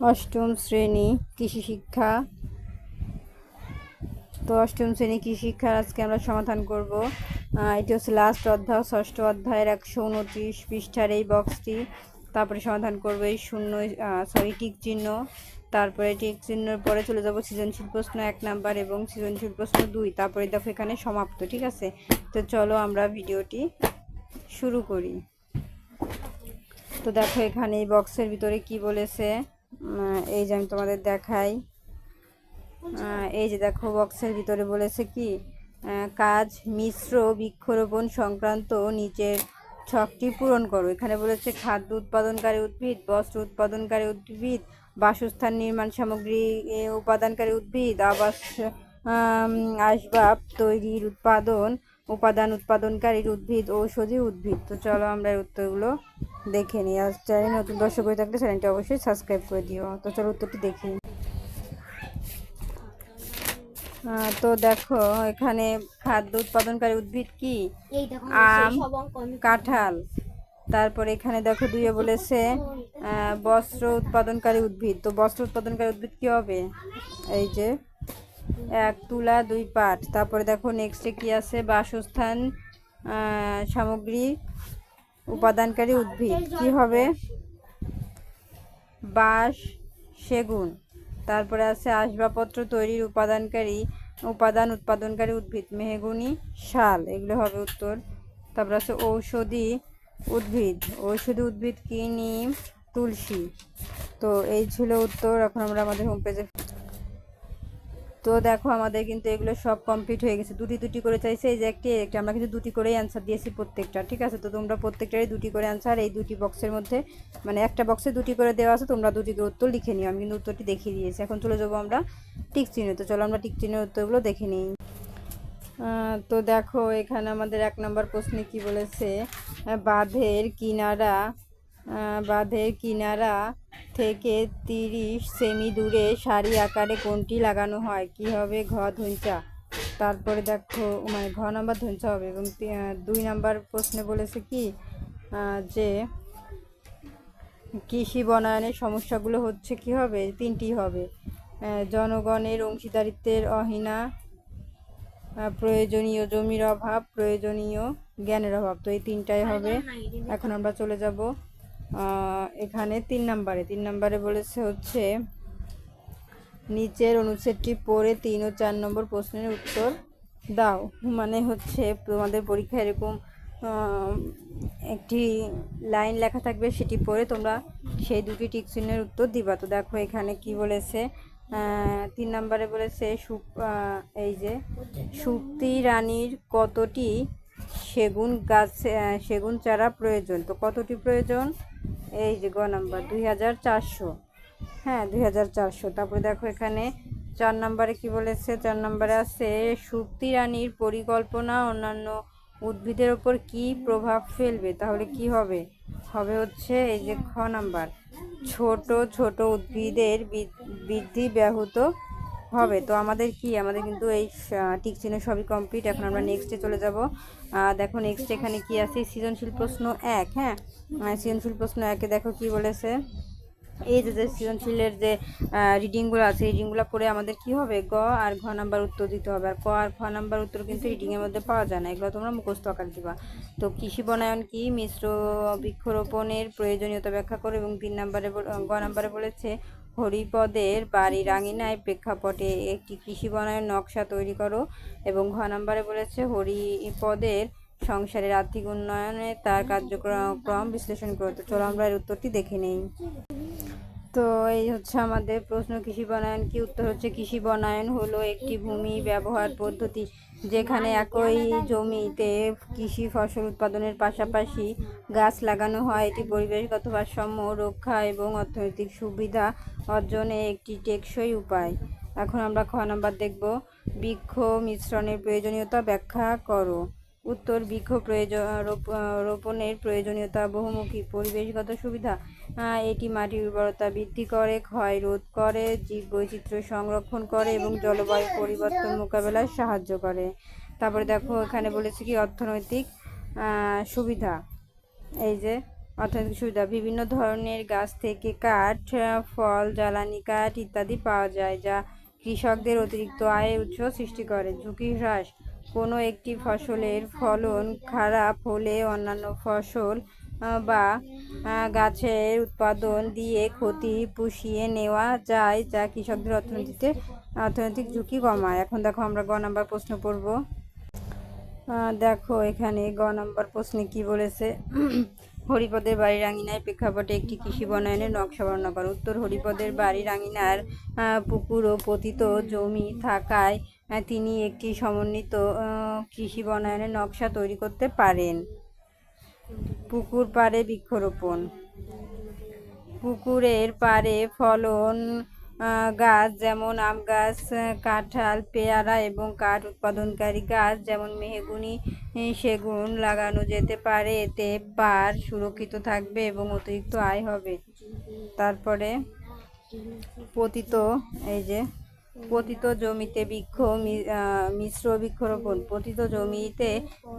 অষ্টম শ্রেণি কৃষি শিক্ষা। তো অষ্টম শ্রেণি কৃষি শিক্ষার আজকে আমরা সমাধান করব। এটি হচ্ছে লাস্ট অধ্যায়, ষষ্ঠ অধ্যায়ের একশো উনত্রিশ পৃষ্ঠার এই বক্সটি তারপরে সমাধান করব এই শূন্য সরি টিক চিহ্ন। তারপরে টিক চিহ্নের পরে চলে যাব সৃজনশীল প্রশ্ন এক নাম্বার এবং সৃজনশীল প্রশ্ন দুই। তারপরে দেখো এখানে সমাপ্ত, ঠিক আছে? তো চলো আমরা ভিডিওটি শুরু করি। তো দেখো এখানে এই বক্সের ভিতরে কি বলেছে? এই যে আমি তোমাদের দেখাই। এই যে দেখো, বক্সের ভিতরে বলেছে কি কাজ, মিশ্র, বৃক্ষরোপণ সংক্রান্ত নিচের ছকটি পূরণ করো। এখানে বলেছে খাদ্য উৎপাদনকারী উদ্ভিদ, বস্ত্র উৎপাদনকারী উদ্ভিদ, বাসস্থান নির্মাণ সামগ্রী উপাদানকারী উদ্ভিদ, আবাস আসবাব তৈরির উৎপাদন, উপাদান উৎপাদনকারীর উদ্ভিদ, ঔষধি উদ্ভিদ। তো চলো আমরা উত্তরগুলো দেখে নিই। আর চ্যানেল নতুন দর্শক হয়ে থাকলে চ্যানেলটি অবশ্যই সাবস্ক্রাইব করে দিও। তো চলো উত্তরটি দেখি। তো দেখো এখানে খাদ্য উৎপাদনকারী উদ্ভিদ কি? আম, কাঁঠাল। তারপরে এখানে দেখো দুইয়ে বলেছে বস্ত্র উৎপাদনকারী উদ্ভিদ। তো বস্ত্র উৎপাদনকারী উদ্ভিদ কি হবে? এই যে এক তুলা দুই পাট। তারপরে দেখো নেক্সটে কি আছে? বাসস্থান সামগ্রী উপাদানকারী উদ্ভিদ। কি হবে? বাঁশ, সেগুন। তারপরে আছে আসবাবপত্র তৈরির উপাদানকারী, উপাদান উৎপাদনকারী উদ্ভিদ, মেহগুনি, শাল। এগুলো হবে উত্তর। তারপরে আছে ঔষধি উদ্ভিদ। ঔষধি উদ্ভিদ কি? নিম, তুলসী। তো এই ছিল উত্তর। এখন আমরা আমাদের হোম পেজে তো দেখো আমাদের কিন্তু এগুলো সব কমপ্লিট হয়ে গেছে। দুটি দুটি করে চাইছে, এই যে একটি একটি। আমরা কিন্তু দুটি করেই অ্যান্সার দিয়েছি প্রত্যেকটা, ঠিক আছে? তো তোমরা প্রত্যেকটারই দুটি করে অ্যান্সার এই দুটি বক্সের মধ্যে মানে একটা বক্সে দুটি করে দেওয়া আছে, তোমরা দুটি করে উত্তর লিখে নিও। আমি কিন্তু উত্তরটি দেখিয়ে দিয়েছি। এখন চলে যাব আমরা টিক চিহ্ন। তো চলো আমরা টিক চিহ্নের উত্তরগুলো দেখে নিই। তো দেখো, এখানে আমাদের এক নম্বর প্রশ্নে কি বলেছে? বাঁধের কিনারা বাঁধের কিনারা থেকে তিরিশ সেমি দূরে সারি আকারে কোনটি লাগানো হয়? কি হবে ঘ ধঞ্চা তারপরে দেখো মানে ঘ নাম্বার ধঞ্চা হবে এবং দুই নাম্বার প্রশ্নে বলেছে কি যে কৃষি বনায়নের সমস্যাগুলো হচ্ছে কি হবে? তিনটি হবে। জনগণের অংশীদারিত্বের অহিনা প্রয়োজনীয় জমির অভাব, প্রয়োজনীয় জ্ঞানের অভাব। তো এই তিনটাই হবে। এখন আমরা চলে যাব এখানে তিন নাম্বারে। তিন নাম্বারে বলেছে হচ্ছে, নিচের অনুচ্ছেদটি পড়ে তিন ও চার নম্বর প্রশ্নের উত্তর দাও। মানে হচ্ছে, তোমাদের পরীক্ষায় এরকম একটি লাইন লেখা থাকবে, সেটি পড়ে তোমরা সেই দুটি টিক চিহ্নের উত্তর দিবা। তো দেখো এখানে কি বলেছে তিন নম্বরে বলেছে, সুপ এই যে, সুপ্তি রানীর কতটি সেগুন গাছ সেগুন চারা প্রয়োজন? তো কতটি প্রয়োজন? এই যে গ নাম্বার, দুই হাজার চারশো। হ্যাঁ দুই হাজার চারশো। তারপরে দেখো এখানে চার নম্বরে কি বলেছে? চার নম্বরে আছে, সুপ্তি রানীর পরিকল্পনা অন্যান্য উদ্ভিদের ওপর কি প্রভাব ফেলবে? তাহলে কি হবে? হবে হচ্ছে এই যে খ নাম্বার, ছোট ছোট উদ্ভিদের বৃদ্ধি ব্যাহত হবে। তো আমাদের কি? আমাদের কিন্তু এই টিক চিহ্ন সবই কমপ্লিট এখন আমরা নেক্সটে চলে যাব। দেখো নেক্সট এখানে কি আছে? সৃজনশীল প্রশ্ন এক হ্যাঁ? সৃজনশীল প্রশ্ন একে দেখো কি বলেছে? এই যে যে সৃজনশীলের যে রিডিংগুলো আছে রিডিংগুলো পড়ে আমাদের কি হবে? গ আর ঘ নাম্বার উত্তর দিতে হবে। আর ক আর খ নাম্বার উত্তর কিন্তু রিডিংয়ের মধ্যে পাওয়া যায় না। এগুলো তোমরা মুখস্থ আকার দিবা। তো কৃষি বনায়ন কি? মিশ্র বৃক্ষরোপণের প্রয়োজনীয়তা ব্যাখ্যা করো এবং তিন নাম্বারে গ নাম্বারে বলেছে হরিপদের বাড়ি রাঙিনায় প্রেক্ষাপটে একটি কৃষি বনায়ন নকশা তৈরি করো এবং ঘ নাম্বারে বলেছে, হরিপদের সংসারের আর্থিক উন্নয়নে তার কার্যক্রম বিশ্লেষণ করো। তো চলো আমরা এর উত্তরটি দেখে নেই। তো এই হচ্ছে আমাদের প্রশ্ন, কৃষি বনায়ন কি? উত্তর হচ্ছে, কৃষি বনায়ন হলো একটি ভূমি ব্যবহার পদ্ধতি। যেখানে একই জমিতে কৃষি ফসল উৎপাদনের পাশাপাশি গাছ লাগানো হয়। এটি পরিবেশগত ভারসাম্য রক্ষা এবং অর্থনৈতিক সুবিধা অর্জনে একটি টেকসই উপায়। এখন আমরা খ নাম্বার দেখব। বৃক্ষ মিশ্রণের প্রয়োজনীয়তা ব্যাখ্যা করো। উত্তর বৃক্ষ প্রয়োজন রোপণের প্রয়োজনীয়তা বহুমুখী পরিবেশগত সুবিধা এটি মাটির উর্বরতা বৃদ্ধি করে, ক্ষয় রোধ করে জীব বৈচিত্র্য সংরক্ষণ করে এবং জলবায়ু পরিবর্তন মোকাবেলায় সাহায্য করে। তারপরে দেখো, এখানে বলেছে কি, অর্থনৈতিক সুবিধা। এই যে, অর্থনৈতিক সুবিধা, বিভিন্ন ধরনের গাছ থেকে কাঠ ফল, জ্বালানি কাঠ ইত্যাদি পাওয়া যায়, যা কৃষকদের অতিরিক্ত আয়ের উৎস সৃষ্টি করে। ঝুঁকি হ্রাস, কোনো একটি ফসলের ফলন খারাপ হলে অন্যান্য ফসল বা গাছের উৎপাদন দিয়ে ক্ষতি পুষিয়ে নেওয়া যায় যা কৃষকদের অর্থনীতিতে অর্থনৈতিক ঝুঁকি কমায়। এখন দেখো আমরা গ নাম্বার প্রশ্ন পড়ব। দেখো এখানে গ নাম্বার প্রশ্নে কি বলেছে? হরিপদের বাড়ির আঙিনায় প্রেক্ষাপটে একটি কৃষি বনায়নের নকশা বর্ণনা করো। উত্তর হরিপদের বাড়ির আঙিনার আহ, পুকুর ও পতিত জমি থাকায় তিনি একটি সমন্বিত কৃষি বনায়নের নকশা তৈরি করতে পারেন। পুকুর পাড়ে বৃক্ষরোপণ। পুকুরের পাড়ে ফলন গাছ যেমন আম গাছ, কাঁঠাল, পেয়ারা এবং কাঠ উৎপাদনকারী গাছ যেমন মেহগুনি সেগুন লাগানো যেতে পারে। এতে পার সুরক্ষিত থাকবে এবং অতিরিক্ত আয় হবে। তারপরে পতিত, এই যে পতিত জমিতে বৃক্ষ মিশ্র বৃক্ষরোপণ, পতিত জমিতে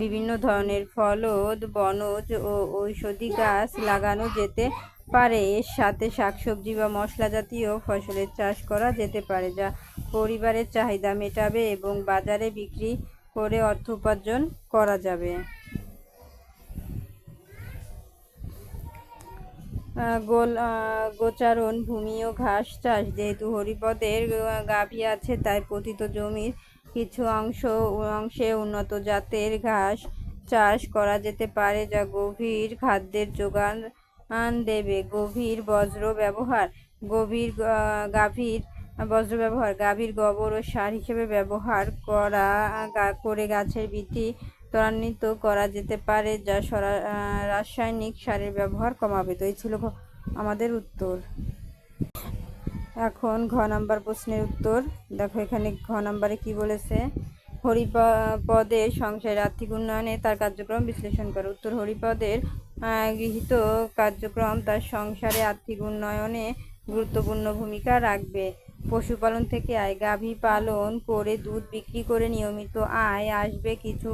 বিভিন্ন ধরনের ফলদ, বনজ ও ঔষধি গাছ লাগানো যেতে পারে। এর সাথে শাকসবজি বা মশলা জাতীয় ফসলের চাষ করা যেতে পারে, যা পরিবারের চাহিদা মেটাবে এবং বাজারে বিক্রি করে অর্থ উপার্জন করা যাবে। গোল গোচারণ, ভূমি ও ঘাস চাষ যেহেতু হরিপদের গাভী আছে, তাই পতিত জমির কিছু অংশ, অংশে উন্নত জাতের ঘাস চাষ করা যেতে পারে যা গভীর খাদ্যের যোগান দেবে। গভীর বজ্র ব্যবহার, গভীর গাভীর বজ্র ব্যবহার, গাভীর গোবর ও সার হিসেবে ব্যবহার করা করে গাছের বৃদ্ধি ত্বরান্বিত করা যেতে পারে, যা রাসায়নিক সারের ব্যবহার কমাবে। তো এই ছিল আমাদের উত্তর। এখন ঘ নাম্বার প্রশ্নের উত্তর। দেখো এখানে ঘ নাম্বারে কি বলেছে? হরিপদের সংসারের আর্থিক উন্নয়নে তার কার্যক্রম বিশ্লেষণ করে। উত্তর, হরিপদের গৃহীত কার্যক্রম তার সংসারে আর্থিক উন্নয়নে গুরুত্বপূর্ণ ভূমিকা রাখবে। পশুপালন থেকে আয়, গাভী পালন করে দুধ বিক্রি করে নিয়মিত আয় আসবে। কিছু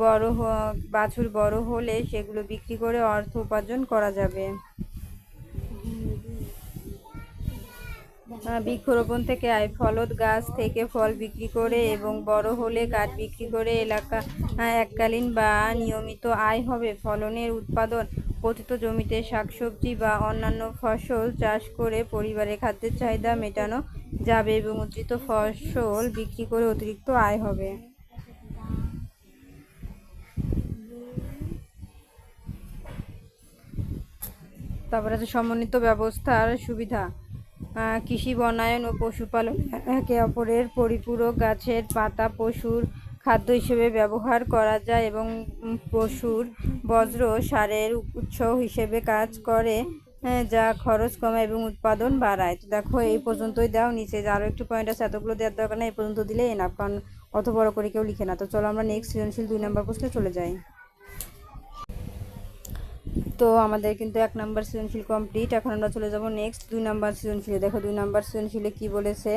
বড় বাছুর বড় হলে সেগুলো বিক্রি করে অর্থ উপার্জন করা যাবে। বৃক্ষরোপণ থেকে আয়, ফলদ গাছ থেকে ফল বিক্রি করে এবং বড় হলে কাঠ বিক্রি করে এলাকা এককালীন বা নিয়মিত আয় হবে। ফলনের উৎপাদন পতিত জমিতে শাকসবজি বা অন্যান্য ফসল চাষ করে পরিবারের খাদ্যের চাহিদা মেটানো যাবে এবং উদ্ধৃত ফসল বিক্রি করে অতিরিক্ত আয় হবে। তারপরে আছে সমন্বিত ব্যবস্থার সুবিধা। কৃষি বনায়ন ও পশুপালন একে অপরের পরিপূরক গাছের পাতা পশুর খাদ্য হিসেবে ব্যবহার করা যায় এবং পশুর বজ্র সারের উৎস হিসেবে কাজ করে আহ, যা খরচ কমায় এবং উৎপাদন বাড়ায়। তো দেখো এই পর্যন্তই দাও নিচে যে আরও একটু পয়েন্ট আছে এতগুলো দেওয়ার দরকার নেই এই পর্যন্ত দিলে এনাফ কারণ অত বড় করে কেউ লিখে না। তো চলো আমরা নেক্সট সৃজনশীল দুই নম্বর প্রশ্নে চলে যাই। তো আমাদের কিন্তু এক নাম্বার সৃজনশীল কমপ্লিট এখন আমরা চলে যাব নেক্সট দুই নাম্বার সৃজনশীলে। দেখো, দুই নাম্বার সৃজনশীলে কি বলেছে?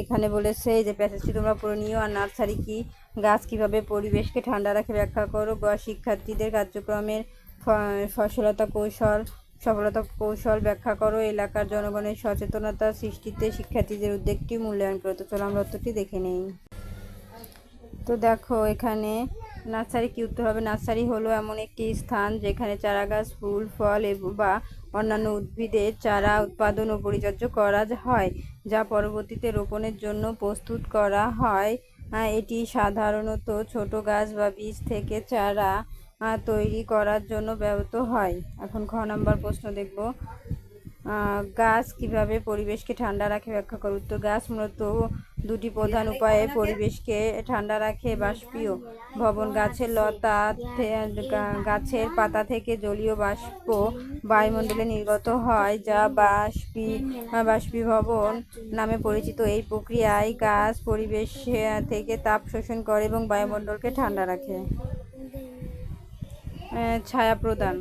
এখানে বলেছে যে প্যাসেজটি তোমরা পড়ে নিও। আর নার্সারি কি? গাছ কীভাবে পরিবেশকে ঠান্ডা রাখে ব্যাখ্যা করো। গ, শিক্ষার্থীদের কার্যক্রমের ফসলতা কৌশল, সফলতা কৌশল ব্যাখ্যা করো। এলাকার জনগণের সচেতনতা সৃষ্টিতে শিক্ষার্থীদের উদ্যোগটি মূল্যায়ন করো। তো চলো আমরা উত্তরটি দেখে নেই। তো দেখো, এখানে নার্সারি কি উত্তর হবে? নার্সারি হলো এমন একটি স্থান যেখানে চারা গাছ ফুল ফল বা অন্যান্য উদ্ভিদের চারা উৎপাদন ও পরিচর্যা করা হয়, যা পরবর্তীতে রোপণের জন্য প্রস্তুত করা হয়। এটি সাধারণত ছোট গাছ বা বীজ থেকে চারা তৈরি করার জন্য ব্যবহৃত হয়। এখন খ নাম্বার প্রশ্ন দেখব। গাছ কীভাবে পরিবেশকে ঠান্ডা রাখে ব্যাখ্যা করো। উত্তর, গাছ মূলত দুটি প্রধান উপায়ে পরিবেশকে ঠান্ডা রাখে, বাষ্পীয় ভবন, গাছের লতা গাছের পাতা থেকে জলীয় বাষ্প বায়ুমণ্ডলে নির্গত হয়, যা বাষ্পী বাষ্পীভবন নামে পরিচিত। এই প্রক্রিয়ায় গাছ পরিবেশ থেকে তাপ শোষণ করে এবং বায়ুমণ্ডলকে ঠান্ডা রাখে। ছায়া প্রদান।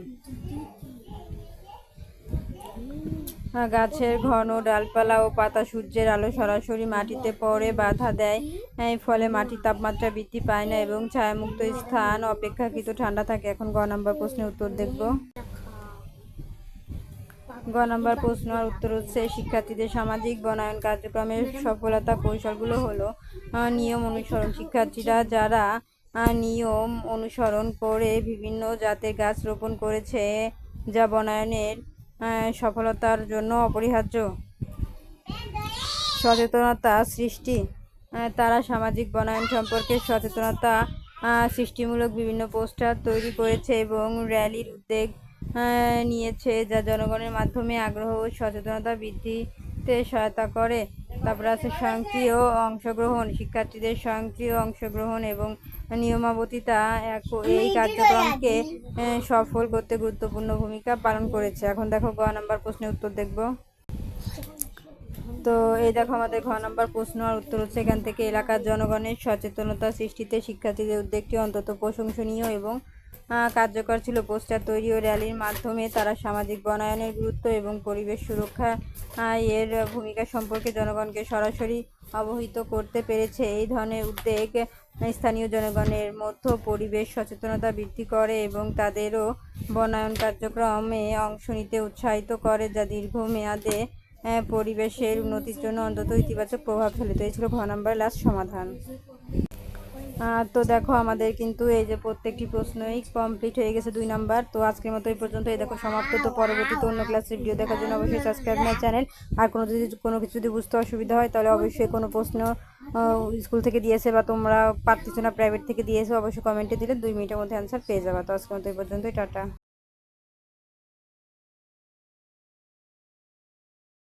গাছের ঘন ডালপালা ও পাতা সূর্যের আলো সরাসরি মাটিতে পড়ে, বাধা দেয়। ফলে মাটির তাপমাত্রা বৃদ্ধি পায় না এবং ছায়ামুক্ত স্থান অপেক্ষাকৃত ঠান্ডা থাকে। এখন গ নম্বর প্রশ্নের উত্তর দেখব। গ নম্বর প্রশ্ন আর উত্তর হচ্ছে, শিক্ষার্থীদের সামাজিক বনায়ন কার্যক্রমের সফলতা কৌশলগুলো হলো নিয়ম অনুসরণ। শিক্ষার্থীরা যারা নিয়ম অনুসরণ করে বিভিন্ন জাতের গাছ রোপণ করেছে, যা বনায়নের সফলতার জন্য অপরিহার্য সচেতনতা সৃষ্টি। তারা সামাজিক বনায়ন সম্পর্কে সচেতনতা সৃষ্টিমূলক বিভিন্ন পোস্টার তৈরি করেছে এবং র্যালির উদ্যোগ নিয়েছে যা জনগণের মাধ্যমে আগ্রহ ও সচেতনতা বৃদ্ধিতে সহায়তা করে। তারপরে আছে স্বয়ংক্রিয় অংশগ্রহণ, শিক্ষার্থীদের স্বয়ংক্রিয় অংশগ্রহণ এবং নিয়মাবর্তিতা এক- এই কার্যক্রমকে সফল করতে গুরুত্বপূর্ণ ভূমিকা পালন করেছে। এখন দেখো গ নাম্বার প্রশ্নের উত্তর দেখব। তো এই দেখো আমাদের ঘ নম্বর প্রশ্ন, আর উত্তর হচ্ছে এখান থেকে এলাকার জনগণের সচেতনতা সৃষ্টিতে শিক্ষার্থীদের উদ্যোগটি অন্তত প্রশংসনীয় এবং কার্যকর ছিল। পোস্টার তৈরি ও র্যালির মাধ্যমে তারা সামাজিক বনায়নের গুরুত্ব এবং পরিবেশ সুরক্ষা এর ভূমিকা সম্পর্কে জনগণকে সরাসরি অবহিত করতে পেরেছে। এই ধরনের উদ্যোগ স্থানীয় জনগণের মধ্যে পরিবেশ সচেতনতা বৃদ্ধি করে এবং তাদেরও বনায়ন কার্যক্রমে অংশ নিতে উৎসাহিত করে যা দীর্ঘমেয়াদে পরিবেশের উন্নতির জন্য অন্তত ইতিবাচক প্রভাব ফেলে। তো এই ছিল ঘ নাম্বার, লাস্ট সমাধান। তো দেখো আমাদের কিন্তু এই যে প্রত্যেকটি প্রশ্নই কমপ্লিট হয়ে গেছে দুই নাম্বার। তো আজকের মতো এই পর্যন্ত। এই দেখো সমাপ্ত। তো পরবর্তীতে অন্য ক্লাসের ভিডিও দেখার জন্য অবশ্যই সাবস্ক্রাইব মাই চ্যানেল আর কোনো যদি, কোনো কিছু যদি বুঝতে অসুবিধা হয়, তাহলে অবশ্যই কোনো প্রশ্ন স্কুল থেকে দিয়েছে বা তোমরা পারতেছো না প্রাইভেট থেকে দিয়েছ, অবশ্যই কমেন্টে দিলে দুই মিনিটের মধ্যে অ্যান্সার পেয়ে যাবে। তো আজকের মতো এই পর্যন্তই। টাটা।